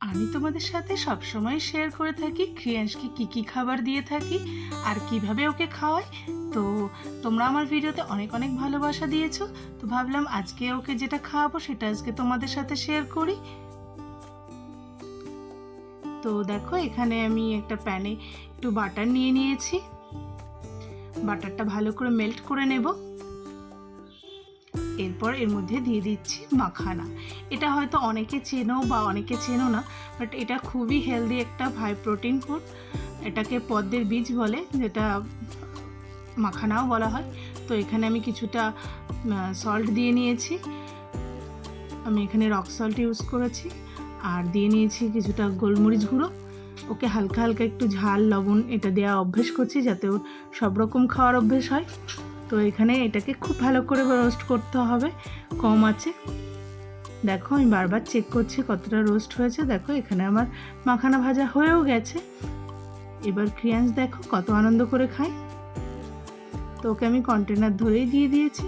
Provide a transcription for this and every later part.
আমি তোমাদের সাথে সবসময় শেয়ার করে থাকি, ক্রিয়াংশকে কী কী খাবার দিয়ে থাকি আর কীভাবে ওকে খাওয়াই। তো তোমরা আমার ভিডিওতে অনেক অনেক ভালোবাসা দিয়েছ। তো ভাবলাম আজকে ওকে যেটা খাওয়াবো সেটা আজকে তোমাদের সাথে শেয়ার করি। তো দেখো, এখানে আমি একটা প্যানে একটু বাটার নিয়ে নিয়েছি। বাটারটা ভালো করে মেল্ট করে নেব। এরপর এর মধ্যে দিয়ে দিচ্ছি মাখানা। এটা হয়তো অনেকে চেনো বা অনেকে চেনো না বাট এটা খুবই হেলদি একটা হাই প্রোটিন ফুড এটাকে পদ্মের বীজ বলে, যেটা মাখানাও বলা হয়। তো এখানে আমি কিছুটা সল্ট দিয়ে নিয়েছি। আমি এখানে রক সল্ট ইউজ করেছি। আর দিয়ে নিয়েছি কিছুটা গোলমরিচ গুঁড়ো। ওকে হালকা হালকা একটু ঝাল, লবণ এটা দেওয়া অভ্যেস করছি যাতে ওর সব রকম খাওয়ার অভ্যেস হয়। তো এখানে এটাকে খুব ভালো করে রোস্ট করতে হবে। কম আছে। দেখো, আমি বারবার চেক করছি কতটা রোস্ট হয়েছে। দেখো, এখানে আমার মাখানা ভাজা হয়েও গেছে। এবার ক্রিয়ান্স দেখো, কত আনন্দ করে খায় তো ওকে আমি কন্টেনার ধরেই দিয়ে দিয়েছি।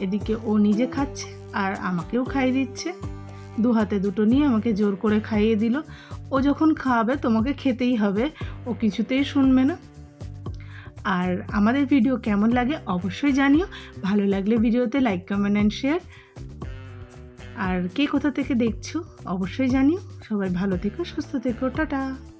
এদিকে ও নিজে খাচ্ছে আর আমাকেও খাইয়ে দিচ্ছে। দু হাতে দুটো নিয়ে আমাকে জোর করে খাইয়ে দিল। ও যখন খাওয়াবে তোমাকে খেতেই হবে। ও কিছুতেই শুনবে না। আর আমাদের ভিডিও কেমন লাগে অবশ্যই জানিও। ভালো লাগলে ভিডিওতে লাইক কমেন্ট অ্যান্ড শেয়ার আর কে কোথা থেকে দেখছ অবশ্যই জানিও। সবাই ভালো থেকো, সুস্থ থেকো, টাটা।